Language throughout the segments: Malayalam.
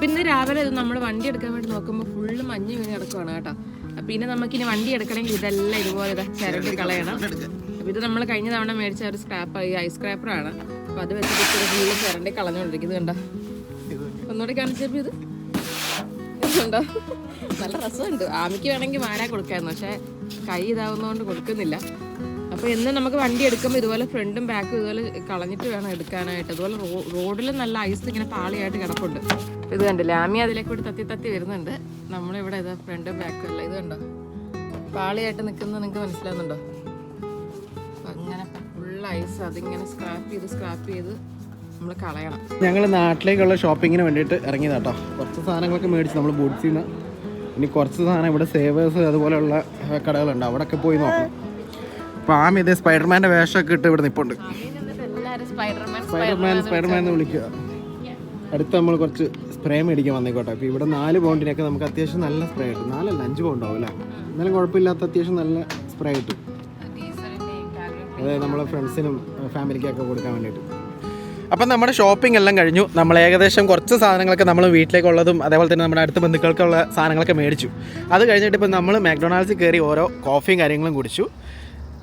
അപ്പൊ ഇന്ന് രാവിലെ ഇത് നമ്മൾ വണ്ടി എടുക്കാൻ വേണ്ടി നോക്കുമ്പോൾ ഫുള്ള് മഞ്ഞ് വീണ് കിടക്കുവാണ് കേട്ടോ. പിന്നെ നമുക്ക് ഇനി വണ്ടി എടുക്കണമെങ്കിൽ ഇതെല്ലാം ഇതുപോലെ ഇതാ ചിരണ്ടി കളയണം. അപ്പൊ ഇത് നമ്മൾ കഴിഞ്ഞ തവണ മേടിച്ച ഒരു സ്ക്രാപ്പ് ഈ ഐസ് സ്ക്രാപ്പറാണ് അപ്പൊ അത് വെച്ചിട്ട് ഇച്ചിരി ഫുള്ള് ചിരണ്ടി കളഞ്ഞുകൊണ്ടിരിക്കുന്നത് കണ്ടോ? ഒന്നുകൂടി കാണിച്ചപ്പോ ഇത്. ഉണ്ടോ നല്ല രസമുണ്ട്. ആമിക്ക് വേണമെങ്കിൽ മാരാ കൊടുക്കായിരുന്നു. പക്ഷേ കൈ ഇതാവുന്നതുകൊണ്ട് കൊടുക്കുന്നില്ല. അപ്പൊ എന്ന് നമുക്ക് വണ്ടി എടുക്കുമ്പോൾ ഇതുപോലെ ഫ്രണ്ടും ബാക്കും ഇതുപോലെ കളഞ്ഞിട്ട് വേണം എടുക്കാനായിട്ട്. അതുപോലെ റോഡിൽ നല്ല ഐസ് ഇങ്ങനെ പാളിയായിട്ട് കിടപ്പുണ്ട്. ഇത് കണ്ടില്ലേ ആമി അതിലേക്ക് കൂടി തത്തി തത്തി വരുന്നുണ്ട്. നമ്മളിവിടെ ഇത് ഫ്രണ്ടും ബാക്കും അല്ല ഇത് കണ്ടോ? പാളിയായിട്ട് നിൽക്കുന്നത് നിങ്ങൾക്ക് മനസ്സിലാവുന്നുണ്ടോ? അങ്ങനെ ഫുൾ ഐസ് അതിങ്ങനെ സ്ക്രാപ്പ് ചെയ്ത് സ്ക്രാപ്പ് ചെയ്ത് നമ്മൾ ഞങ്ങൾ നാട്ടിലേക്കുള്ള ഷോപ്പിങ്ങിന് വേണ്ടിയിട്ട് ഇറങ്ങിയതാട്ടോ. കുറച്ച് സാധനങ്ങളൊക്കെ മേടിച്ച് നമ്മൾ ബൂട്ട്സിൽ ഇനി കുറച്ച് സാധനം ഇവിടെ സേവേഴ്സ് അതുപോലെയുള്ള കടകളുണ്ട്. അവിടെയൊക്കെ പോയി നോക്കണം. അപ്പോൾ ആമി ഇതേ സ്പൈഡർമാന്റെ വേഷമൊക്കെ ഇട്ട് ഇവിടെ നിപ്പുണ്ട്. എല്ലാവരും സ്പൈഡർമാൻ സ്പൈഡർമാൻ എന്ന് വിളിക്കുക. അടുത്ത് നമ്മൾ കുറച്ച് സ്പ്രേ മേടിക്കാൻ വന്നേക്കോട്ടെ. അപ്പോൾ ഇവിടെ നാല് പൗണ്ടിനൊക്കെ നമുക്ക് അത്യാവശ്യം നല്ല സ്പ്രേ കിട്ടും. നാലല്ല അഞ്ച് പൗണ്ട് ആവും അല്ലേ? എന്നാലും കുഴപ്പമില്ലാത്ത അത്യാവശ്യം നല്ല സ്പ്രേ കിട്ടും. അതായത് നമ്മളെ ഫ്രണ്ട്സിനും ഫാമിലിക്കൊക്കെ കൊടുക്കാൻ വേണ്ടിയിട്ട്. അപ്പം നമ്മുടെ ഷോപ്പിംഗ് എല്ലാം കഴിഞ്ഞു. നമ്മൾ ഏകദേശം കുറച്ച് സാധനങ്ങളൊക്കെ നമ്മൾ വീട്ടിലേക്കുള്ളതും അതേപോലെ തന്നെ നമ്മുടെ അടുത്ത ബന്ധുക്കൾക്കുള്ള സാധനങ്ങളൊക്കെ മേടിച്ചു. അത് കഴിഞ്ഞിട്ട് ഇപ്പം നമ്മൾ മാക്ഡൊണാൾഡ്സിൽ കയറി ഓരോ കോഫിയും കാര്യങ്ങളും കുടിച്ചു.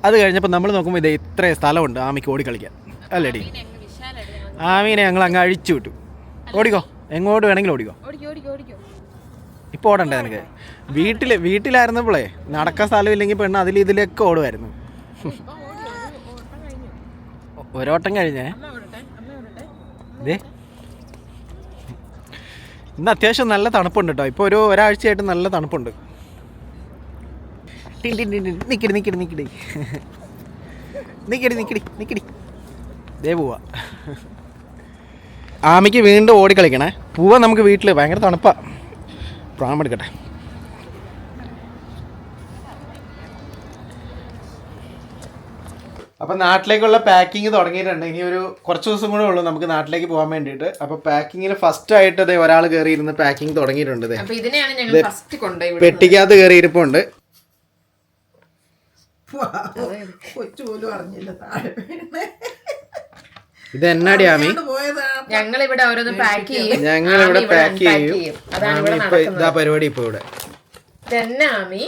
അത് കഴിഞ്ഞപ്പോൾ നമ്മൾ നോക്കുമ്പോൾ ഇത് ഇത്രയും സ്ഥലമുണ്ട്. ആമിക്ക് ഓടി കളിക്കാൻ. അല്ലേടി. ആമീനെ ഞങ്ങൾ അങ്ങ് അഴിച്ചു വിട്ടു. ഓടിക്കോ. എങ്ങോട്ട് വേണമെങ്കിലും ഓടിക്കോ. ഇപ്പോൾ ഓടണ്ടേ നിനക്ക്? വീട്ടിൽ വീട്ടിലായിരുന്നപ്പോളേ നടക്കാൻ സ്ഥലമില്ലെങ്കിൽ പെണ്ണ് അതിൽ ഇതിലൊക്കെ ഓടുമായിരുന്നു. ഒരോട്ടം കഴിഞ്ഞേ? ഇതേ ഇന്ന് അത്യാവശ്യം നല്ല തണുപ്പുണ്ട് കേട്ടോ. ഇപ്പോൾ ഒരു ഒരാഴ്ചയായിട്ട് നല്ല തണുപ്പുണ്ട്. ടിൻ ടിൻ ടിൻ. നിക്കടി നിക്കടി നിക്കടി നിക്കടി നിക്കടി നിക്കടി ദേ പോവാ. ആമിക്ക് വീണ്ടും ഓടിക്കളിക്കണേ. പൂവ നമുക്ക് വീട്ടിൽ ഭയങ്കര തണുപ്പാ. പ്രാമെടുക്കട്ടെ അപ്പം നാട്ടിലേക്കുള്ള പാക്കിങ് തുടങ്ങിയിട്ടുണ്ട്. ഇനി ഒരു കുറച്ച് ദിവസം കൂടെ ഉള്ളൂ നമുക്ക് നാട്ടിലേക്ക് പോകാൻ വേണ്ടിയിട്ട്. അപ്പോൾ പാക്കിങ്ങിന് ഫസ്റ്റ് ആയിട്ട് ദേ ഒരാൾ കയറി ഇരുന്ന് പാക്കിങ് തുടങ്ങിയിട്ടുണ്ട് ദേ. അപ്പൊ ഇതിനെയാണ് ഞങ്ങൾ ഫസ്റ്റ് കൊണ്ടുപോയി പെട്ടിക്കകത്ത് കയറി ഇരിപ്പുണ്ട് കൊച്ചു പോലും അറിഞ്ഞില്ല. താഴെ വീണേ. ഇത് എന്നാടി ആമി? ഞങ്ങൾ ഇവിടെ ഓരോന്ന് പാക്ക് ചെയ്യും. ഞങ്ങൾ ഇവിടെ പാക്ക് ചെയ്യും. അതാണ് ഇവിടെ ഇതാ പരിപാടി ഇപ്പൊ ഇവിടെ. ആമി?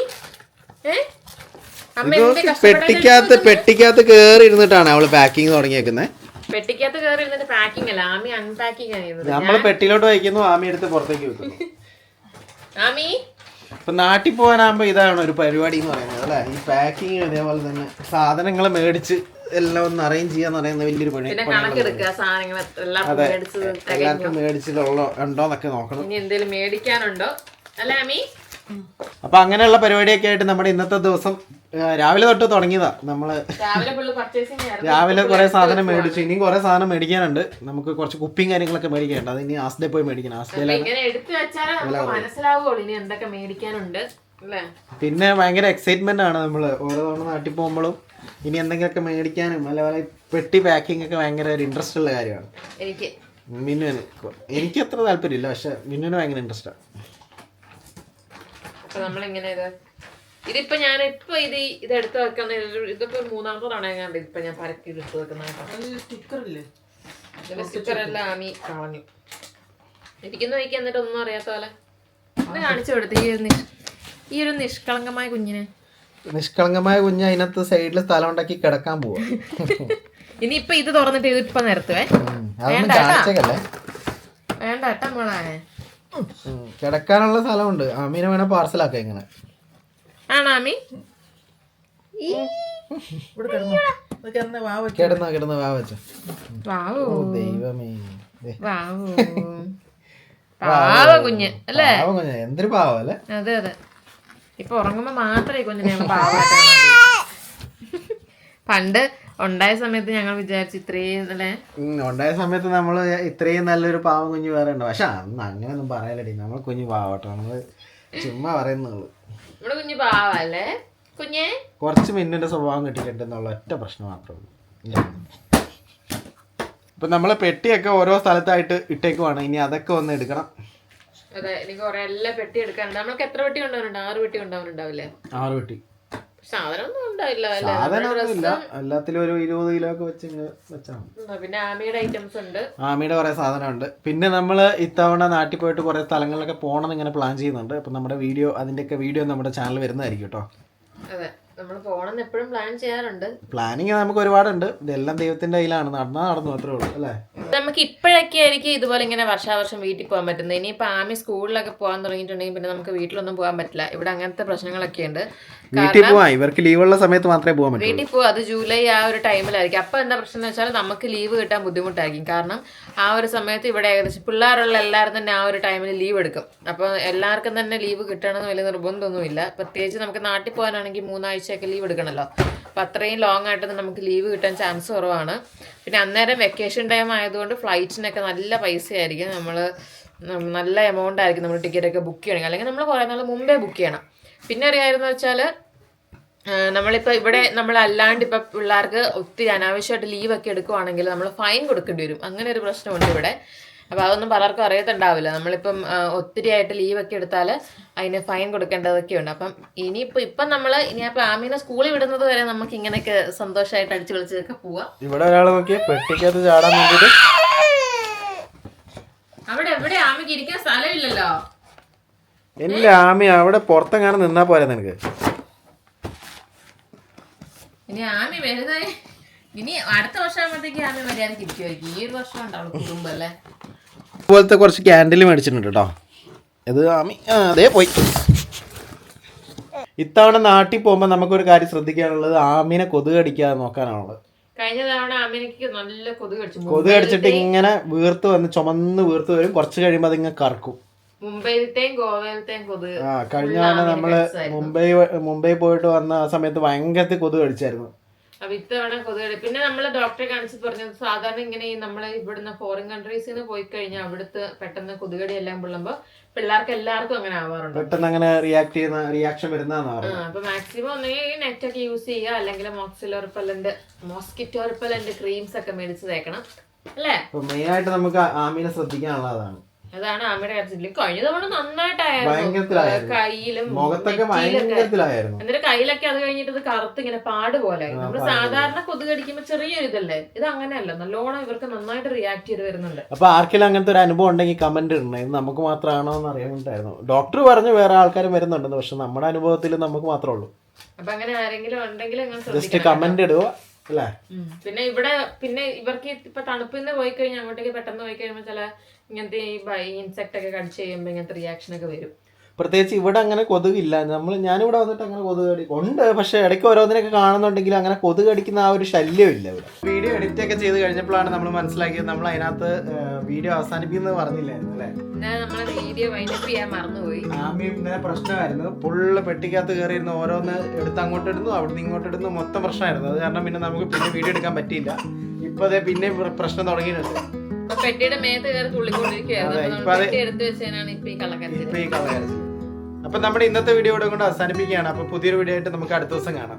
പെട്ടിക്കകത്ത് പെട്ടിക്കകത്ത് കേറി ഇരുന്നിട്ടാണ് അവൾ പാക്കിങ് തുടങ്ങിയേക്കുന്നത് പെട്ടിക്കകത്ത് കേറി ഇരുന്നിട്ട് പാക്കിംഗ് അല്ല. ആമി അൺപാക്കിംഗ് ആയിരുന്നു നമ്മൾ നമ്മൾ പെട്ടിയിലോട്ട് വയ്ക്കുന്നു ആമി എടുത്ത് പുറത്തേക്ക് വെക്കുന്നു. ആമി? ഇപ്പൊ നാട്ടിൽ പോകാനാകുമ്പോ ഇതാണ് ഒരു പരിപാടി എന്ന് പറയുന്നത് അല്ലെ? ഈ പാക്കിങ് അതേപോലെ തന്നെ സാധനങ്ങൾ മേടിച്ച് എല്ലാം ഒന്ന് അറേഞ്ച് ചെയ്യാന്ന് പറയുന്ന വലിയൊരു പണി പിന്നെ കണക്കെടുക്കുക സാധനങ്ങൾ എല്ലാം മേടിച്ചത് എല്ലാവർക്കും മേടിച്ചിട്ടുള്ളോ ഉണ്ടോന്നൊക്കെ നോക്കണം. ഇനി എന്തെങ്കിലും മേടിക്കാനുണ്ടോ? അല്ലേ അപ്പൊ അങ്ങനെയുള്ള പരിപാടിയൊക്കെ ആയിട്ട് നമ്മുടെ ഇന്നത്തെ ദിവസം രാവിലെ തൊട്ട് തുടങ്ങിയതാ നമ്മൾ. രാവിലെ കുറെ സാധനം മേടിച്ചു. ഇനിയും കുറെ സാധനം മേടിക്കാനുണ്ട്. നമുക്ക് കുറച്ച് കുപ്പിയും കാര്യങ്ങളൊക്കെ മേടിക്കാനുണ്ട് അത് ഇനി ആസ്ഡേ പോയി മേടിക്കണം. അല്ലേ? പിന്നെ ഭയങ്കര എക്സൈറ്റ്മെന്റ് ആണ് നമ്മൾ. ഓരോ തവണ നാട്ടിൽ പോകുമ്പോഴും ഇനി എന്തെങ്കിലുമൊക്കെ മേടിക്കാനും അതേപോലെ പെട്ടി പാക്കിംഗ് ഒക്കെ ഭയങ്കര ഒരു ഇൻട്രസ്റ്റ് ഉള്ള കാര്യമാണ്. എനിക്ക്. മിന്നുവിന്. എനിക്ക് അത്ര താല്പര്യമില്ല പക്ഷെ മിന്നുവിന് ഭയങ്കര ഇൻട്രസ്റ്റ് ആണ്. നമ്മളിങ്ങനെ ഇതിപ്പോ ഞാൻ ഇപ്പൊ ഇത് ഇത് എടുത്തു വെക്കുന്ന ഇതിപ്പോ മൂന്നാമത്തെ തവണ കണ്ട് ഇപ്പൊ ഞാൻ പരക്കി എടുത്ത് വെക്കുന്ന സ്റ്റിക്കറില്ലേ? ആമി കളഞ്ഞു. ഇരിക്കുന്ന വഴിക്ക് എന്നിട്ട് ഒന്നും അറിയാത്ത പോലെ. കാണിച്ചു കൊടുത്തു ഈ ഒരു ഈ ഒരു നിഷ്കളങ്കമായ കുഞ്ഞിനെ. നിഷ്കളങ്കമായ കുഞ്ഞ് അതിനകത്ത് സൈഡിൽ സ്ഥലം ഉണ്ടാക്കി കിടക്കാൻ പോവാ. ഇനിയിപ്പൊ ഇത് തുറന്നിട്ട് ഇത് ഇപ്പൊ നിരത്തുവേ വേണ്ട മോളെ. കിടക്കാനുള്ള സ്ഥലമുണ്ട്. അമ്മീനെ വേണേ പാർസലാക്കാം ഇങ്ങനെ. ആണോ ഇവിടെ കിടന്നു. കിടന്ന് കിടന്ന കിടന്ന വാവൂ. ദൈവമേ. ദേ, വാവൂ. പാവ കുഞ്ഞ് അല്ലേ? പാവം കുഞ്ഞാ. എന്തൊരു പാവം അല്ലേ? അതെ അതെ. ഇപ്പൊ ഉറങ്ങുമ്പോ മാത്രമേ കുഞ്ഞിനെ. പണ്ട് ഉണ്ടായ സമയത്ത് ഞങ്ങൾ വിചാരിച്ചു ഇത്രയും അല്ലേ? ഉണ്ടായ സമയത്ത് നമ്മൾ ഇത്രയും നല്ലൊരു പാവം കുഞ്ഞ് വേറെ ഉണ്ട്. പക്ഷെ അന്ന് അങ്ങനെയൊന്നും പറയലടി നമ്മൾ കുഞ്ഞ് പാവട്ടോ. നമ്മൾ ചുമ്മാ പറയുന്നുള്ളൂ നമ്മുടെ കുഞ്ഞ് പാവല്ലേ? കുഞ്ഞേ? കുറച്ച് മിന്നിന്റെ സ്വഭാവം കിട്ടിയിട്ടുണ്ടെന്നുള്ള ഒറ്റ പ്രശ്നം മാത്രമേ ഉള്ളൂ. ഇപ്പൊ നമ്മളെ പെട്ടിയൊക്കെ ഓരോ സ്ഥലത്തായിട്ട് ഇട്ടേക്കുവാണ്. ഇനി അതൊക്കെ ഒന്ന് എടുക്കണം. അതെ എനിക്ക് കുറെ എല്ലാ പെട്ടി എടുക്കാനുണ്ട്. നമ്മൾക്ക് എത്ര പെട്ടി കൊണ്ടുവരുന്നുണ്ട് ആറ് പെട്ടി കൊണ്ടുവരുന്നുണ്ടാവില്ലേ ആറ് പെട്ടി? സാധനമൊന്നുമില്ല. എല്ലാത്തിലും ഒരു ഇരുപത് കിലോ ഒക്കെ വെച്ച് വെച്ചാൽ പിന്നെ ആമിയുടെ ഐറ്റംസ് ഉണ്ട്. ആമിയുടെ കുറേ സാധനമുണ്ട്. പിന്നെ നമ്മൾ ഇത്തവണ നാട്ടിൽ പോയിട്ട് കുറേ സ്ഥലങ്ങളിലൊക്കെ പോകണമെന്ന് ഇങ്ങനെ പ്ലാൻ ചെയ്യുന്നുണ്ട്. അപ്പം നമ്മുടെ വീഡിയോ അതിന്റെയൊക്കെ വീഡിയോ നമ്മുടെ ചാനൽ വരുന്നതായിരിക്കും കേട്ടോ. അതെ. നമ്മൾ പോണെന്ന് എപ്പോഴും പ്ലാൻ ചെയ്യാറുണ്ട്. പ്ലാനിങ് നമുക്ക് ഒരുപാടുണ്ട്. ഇതെല്ലാം ദൈവത്തിന്റെ കയ്യിലാണ്. നടന്നാൽ നടന്നു അത്രേ ഉള്ളൂ. അല്ലേ? നമുക്ക് ഇപ്പോഴൊക്കെ ആയിരിക്കും ഇതുപോലെ ഇങ്ങനെ വർഷാവർഷം വീട്ടിൽ പോകാൻ പറ്റുന്നത്. ഇനിയിപ്പോൾ ആമി സ്കൂളിലൊക്കെ പോകാൻ തുടങ്ങിയിട്ടുണ്ടെങ്കിൽ പിന്നെ നമുക്ക് വീട്ടിലൊന്നും പോകാൻ പറ്റില്ല. ഇവിടെ അങ്ങനത്തെ പ്രശ്നങ്ങളൊക്കെ ഉണ്ട്. വീട്ടിൽ പോവാം. ഇവർക്ക് ലീവുള്ള സമയത്ത് മാത്രമേ പോകാൻ പറ്റൂ വീട്ടിൽ പോവാം. അത് ജൂലൈ ആ ഒരു ടൈമിലായിരിക്കും. അപ്പോൾ എന്താ പ്രശ്നം എന്ന് വെച്ചാൽ നമുക്ക് ലീവ് കിട്ടാൻ ബുദ്ധിമുട്ടായിരിക്കും. കാരണം ആ ഒരു സമയത്ത് ഇവിടെ ഏകദേശം പിള്ളേരുള്ള എല്ലാവരും തന്നെ ആ ഒരു ടൈമിൽ ലീവ് എടുക്കും. അപ്പോൾ എല്ലാവർക്കും തന്നെ ലീവ് കിട്ടണമെന്ന് വലിയ നിർബന്ധമൊന്നുമില്ല. പ്രത്യേകിച്ച് നമുക്ക് നാട്ടിൽ പോകാനാണെങ്കിൽ മൂന്നാഴ്ചയൊക്കെ ലീവ് എടുക്കണമല്ലോ അപ്പോൾ അത്രയും ലോങ് ആയിട്ട് നമുക്ക് ലീവ് കിട്ടാൻ ചാൻസ് കുറവാണ്. പിന്നെ അന്നേരം വെക്കേഷൻ ടൈം ആയതുകൊണ്ട് ഫ്ലൈറ്റിനൊക്കെ നല്ല പൈസയായിരിക്കും. നമ്മൾ നല്ല എമൗണ്ട് ആയിരിക്കും നമ്മൾ ടിക്കറ്റൊക്കെ ബുക്ക് ചെയ്യണമെങ്കിൽ. അല്ലെങ്കിൽ നമ്മൾ കുറേ നാൾ മുമ്പേ ബുക്ക് ചെയ്യണം. പിന്നെ അറിയാമായിരുന്നു വെച്ചാൽ നമ്മളിപ്പോൾ ഇവിടെ നമ്മൾ അല്ലാണ്ട് ഇപ്പം പിള്ളേർക്ക് ഒത്തിരി അനാവശ്യമായിട്ട് ലീവൊക്കെ എടുക്കുവാണെങ്കിൽ നമ്മൾ ഫൈൻ കൊടുക്കേണ്ടി വരും. അങ്ങനെ ഒരു പ്രശ്നമുണ്ട് ഇവിടെ. അപ്പോൾ അതൊന്നും പലർക്കും അറിയത്തുണ്ടാവില്ല. നമ്മളിപ്പം ഒത്തിരി ആയിട്ട് ലീവ് ഒക്കെ എടുത്താൽ അതിന് ഫൈൻ കൊടുക്കേണ്ടതൊക്കെ ഉണ്ട് അപ്പം ഇനിയിപ്പോൾ ഇപ്പം നമ്മൾ ഇനി അപ്പം ആമീനെ സ്കൂളിൽ വിടുന്നത് വരെ നമുക്ക് ഇങ്ങനെയൊക്കെ സന്തോഷമായിട്ട് അടിച്ചു വിളിച്ചൊക്കെ പോവാം. ഇവിടെ ഒരാൾ നോക്കി പെട്ടിക്കകത്ത് ചാടാൻ വേണ്ടിയിട്ട് അവിടെ എവിടെ? ആമയ്ക്ക് ഇരിക്കാൻ സ്ഥലമില്ലല്ലോ. ഇല്ല ആമി അവിടെ പുറത്തെങ്ങാനും നിന്നാ പോരെ നിനക്ക്. ഇനി ആമി വലുതായി ഇനി അടുത്ത വർഷം ആകുമ്പോഴത്തേക്ക് ആമി മര്യാദയ്ക്ക് ഇരിക്കുമായിരിക്കും ഈ ഒരു വർഷം ഉണ്ടാവുള്ളൂ കുടുംബം അല്ലേ? അതുപോലത്തെ കുറച്ച് ക്യാൻഡിൽ മേടിച്ചിട്ടുണ്ട് കേട്ടോ ഇത് ആമി അതേ പോയി. ഇത്തവണ നാട്ടിൽ പോകുമ്പോൾ നമുക്കൊരു കാര്യം ശ്രദ്ധിക്കാനുള്ളത് ആമിനെ കൊതുക് അടിക്കാതെ നോക്കാനാണുള്ളത്. കഴിഞ്ഞ തവണ നല്ല കൊതുക് കടിച്ചു. കൊതുക് അടിച്ചിട്ട് ഇങ്ങനെ വീർത്ത് വന്ന് ചുമന്ന് വീർത്ത് വരും. കുറച്ച് കഴിയുമ്പോൾ അതിങ്ങനെ കറക്കും. മുംബൈയിലത്തെയും ഗോവയിലത്തെയും കൊതുക് ആ കഴിഞ്ഞ തവണ നമ്മൾ മുംബൈ മുംബൈ പോയിട്ട് വന്ന ആ സമയത്ത് ഭയങ്കരത്തിൽ കൊതുക് അടിച്ചായിരുന്നു അപ്പൊ ഇത്തവണ കൊതുക് പിന്നെ നമ്മൾ ഡോക്ടറെ കാണിച്ച് പറഞ്ഞത് സാധാരണ ഇങ്ങനെ ഈ നമ്മൾ ഇവിടുന്ന് ഫോറിൻ കൺട്രീസിൽ നിന്ന് പോയി കഴിഞ്ഞാൽ അവിടുത്തെ പെട്ടെന്ന് കൊതുകടി എല്ലാം പൊള്ളുമ്പോ പിള്ളേർക്ക് എല്ലാവർക്കും അങ്ങനെ ആവാറുണ്ട്. പെട്ടെന്ന് അങ്ങനെ റിയാക്ട് ചെയ്യുന്ന റിയാക്ഷൻ അപ്പൊ മാക്സിമം ഒന്നെങ്കിൽ നെറ്റ് ഒക്കെ യൂസ് ചെയ്യുക അല്ലെങ്കിൽ മോക്സിലോ മോസ്കിറ്റോ റിപ്പല്ലന്റ് ക്രീംസ് ഒക്കെ മേടിച്ച് തേക്കണം. അല്ലേ? മെയിൻ ആയിട്ട് നമുക്ക് ആമീനെ ശ്രദ്ധിക്കാനുള്ളതാണ്. അതാണ് ആമയുടെ കാര്യത്തിൽ. കഴിഞ്ഞ തവണ നന്നായിട്ടായിരുന്നു. കയ്യിലും എന്നിട്ട് കയ്യിലൊക്കെ അത് കഴിഞ്ഞിട്ട് ഇത് കറുത്ത് ഇങ്ങനെ പാട് പോലെ നമ്മൾ സാധാരണ കൊതുക് കടിക്കുമ്പോ ചെറിയൊരു ഇതല്ലേ? ഇത് അങ്ങനെയല്ല. നല്ലോണം ഇവർക്ക് നന്നായിട്ട് റിയാക്ട് ചെയ്ത് വരുന്നുണ്ട്. അപ്പൊ ആർക്കെങ്കിലും അങ്ങനത്തെ ഒരു അനുഭവം ഉണ്ടെങ്കിൽ കമന്റ് ഇടണേ. ഇത് നമുക്ക് മാത്രമാണോ എന്ന് അറിയാനുണ്ടായിരുന്നു. ഡോക്ടർ പറഞ്ഞു വേറെ ആൾക്കാരും വരുന്നുണ്ടെന്ന്. പക്ഷെ നമ്മുടെ അനുഭവത്തിൽ നമുക്ക് മാത്രമേ ഉള്ളൂ. അപ്പൊ അങ്ങനെ ആരെങ്കിലും ഉണ്ടെങ്കിൽ ജസ്റ്റ് കമന്റ് ഇടുക. പിന്നെ ഇവിടെ പിന്നെ ഇവർക്ക് ഇപ്പൊ തണുപ്പിൽ നിന്ന് പോയി കഴിഞ്ഞാൽ അങ്ങോട്ടേക്ക് പെട്ടെന്ന് പോയി കഴിയുമ്പോൾ ചില ഇങ്ങനത്തെ ഈ ഇൻസെക്ട് ഒക്കെ കടിച്ച് കഴിയുമ്പോൾ ഇങ്ങനത്തെ റിയാക്ഷൻ ഒക്കെ വരും. പ്രത്യേകിച്ച് ഇവിടെ അങ്ങനെ കൊതുകില്ല. നമ്മൾ ഞാനിവിടെ വന്നിട്ട് അങ്ങനെ കൊതുക് കടി ഉണ്ട്. പക്ഷെ ഇടയ്ക്ക് ഓരോന്നിനൊക്കെ കാണുന്നുണ്ടെങ്കിൽ അങ്ങനെ കൊതുക് കടിക്കുന്ന ആ ഒരു ശല്യം ഇല്ല ഇവിടെ. വീഡിയോ എഡിറ്റ് ഒക്കെ ചെയ്ത് കഴിഞ്ഞപ്പോഴാണ് നമ്മൾ മനസ്സിലാക്കിയത് നമ്മൾ അതിനകത്ത് വീഡിയോ അവസാനിപ്പിക്കുന്നത് പറഞ്ഞില്ലായിരുന്നു അല്ലേ? ആമി ഇന്നലെ പ്രശ്നമായിരുന്നു. ഫുള്ള് പെട്ടിക്കകത്ത് കയറിയിരുന്നു. ഓരോന്ന് എടുത്ത് അങ്ങോട്ട് ഇടുന്നു അവിടുന്ന് ഇങ്ങോട്ട് ഇടുന്നു മൊത്തം പ്രശ്നമായിരുന്നു. അത് കാരണം പിന്നെ നമുക്ക് പിന്നെ വീഡിയോ എടുക്കാൻ പറ്റിയില്ല. ഇപ്പൊ അതെ പിന്നെ പ്രശ്നം തുടങ്ങിയിട്ടുണ്ട്. പെട്ടിയുടെ മേത്ത് കയറി തുള്ളിക്കൊണ്ടിരിക്കുകയായിരുന്നു ഇപ്പൊ ഈ കള്ളക്കരച്ചിൽ ഇപ്പൊ ഈ കളയാറ് അപ്പൊ നമ്മുടെ ഇന്നത്തെ വീഡിയോ ഇവിടെ കൊണ്ട് അവസാനിപ്പിക്കുകയാണ്. അപ്പൊ പുതിയൊരു വീഡിയോ ആയിട്ട് നമുക്ക് അടുത്ത ദിവസം കാണാം.